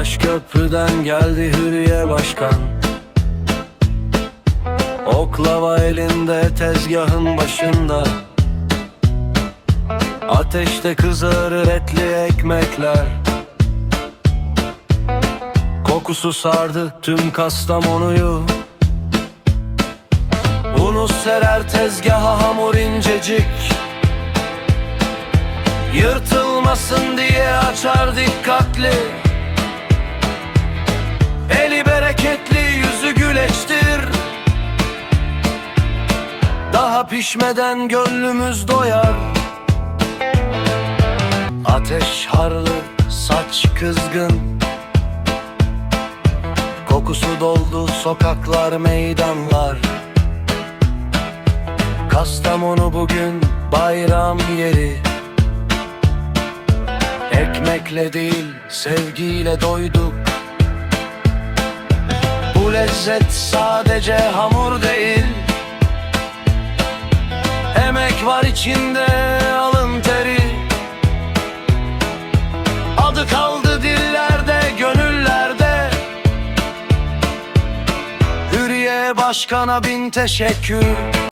Taş köprüden geldi Hürriye Başkan. Oklava elinde tezgahın başında. Ateşte kızarır etli ekmekler. Kokusu sardı tüm Kastamonu'yu. Unu serer tezgaha hamur incecik. Yırtılmasın diye açar dikkatli Pişmeden gönlümüz doyar. Ateş harlı, saç kızgın. Kokusu doldu sokaklar, meydanlar. Kastamonu bugün bayram yeri. Ekmekle değil sevgiyle doyduk. Bu lezzet sadece hamur değil Var içinde alın teri. Adı kaldı dillerde gönüllerde. Hürriye başkana bin teşekkür